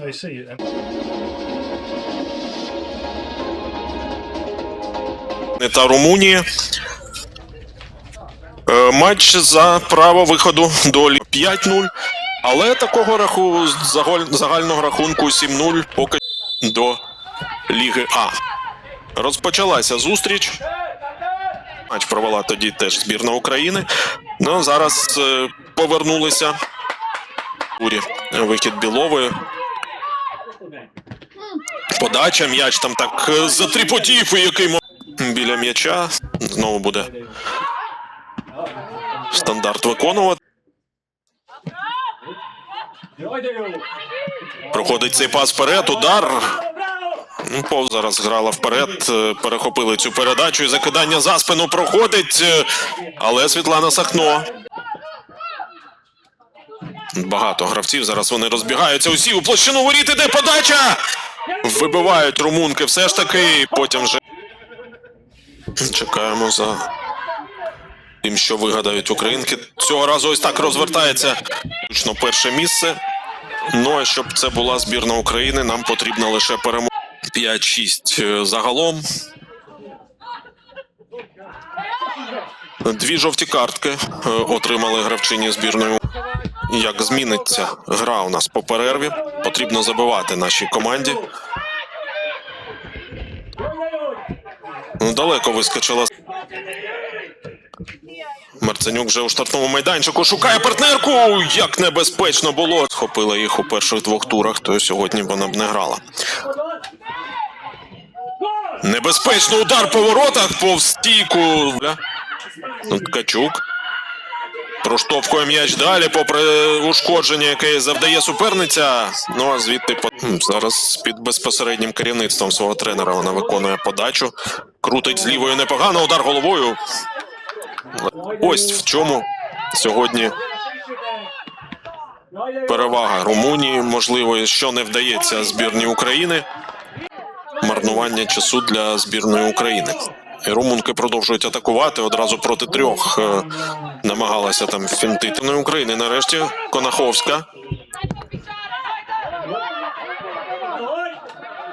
I see it. та Румунії. Е, Матч за право виходу до Лі- 5-0. Але такого раху загального рахунку 7-0 поки до Ліги А. Розпочалася зустріч. Матч провела тоді теж збірна України. Ну зараз е, повернулися. Вихід Білової. Подача, м'яч там так е, затріпотів, і який мо- біля м'яча. Знову буде стандарт виконувати. Проходить цей пас вперед, удар. Ну, Пов зараз грала вперед, е, перехопили цю передачу і закидання за спину проходить. е, Але Світлана Сахно. Багато гравців. Зараз вони розбігаються. Усі у площину воріт іде подача. Вибивають румунки все ж таки. Потім вже чекаємо за тим, що вигадають українки. Цього разу ось так розвертається. Точно перше місце. Ну а щоб це була збірна України, нам потрібна лише перемога. 5-6 е, загалом. Дві жовті картки е, отримали гравчині збірної. Як зміниться гра у нас по перерві? Потрібно забивати нашій команді. Ну, Далеко вискочила. Марценюк вже у штрафному майданчику шукає партнерку. Як небезпечно було. Схопила їх у перших двох турах, то сьогодні вона б не грала. Небезпечно удар по воротах повз стійку. Ну, Ткачук. Проштовхує м'яч далі, попри ушкодження, яке завдає суперниця. Ну а звідти по- зараз під безпосереднім керівництвом свого тренера вона виконує подачу. Крутить з лівою непогано, удар головою. Ось в чому сьогодні перевага Румунії. Можливо, що не вдається збірній України. Марнування часу для збірної України. І Румунки продовжують атакувати одразу проти трьох. Намагалася там фінтити України. Нарешті Конаховська.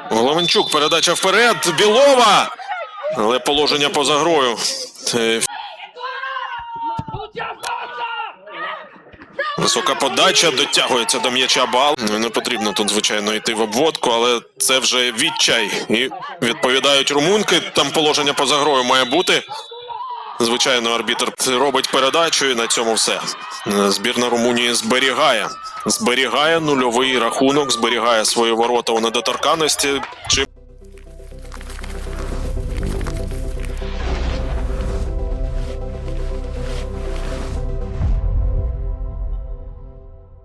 Головенчук, передача вперед. Білова. Але положення поза грою. Е, Висока подача дотягується до м'яча бал. Не потрібно тут, звичайно, йти в обводку, але це вже відчай. І відповідають румунки. Там положення поза грою має бути. Звичайно, арбітр робить передачу, і на цьому все. Збірна Румунії зберігає. Зберігає нульовий рахунок, зберігає свої ворота у недоторканності. Чи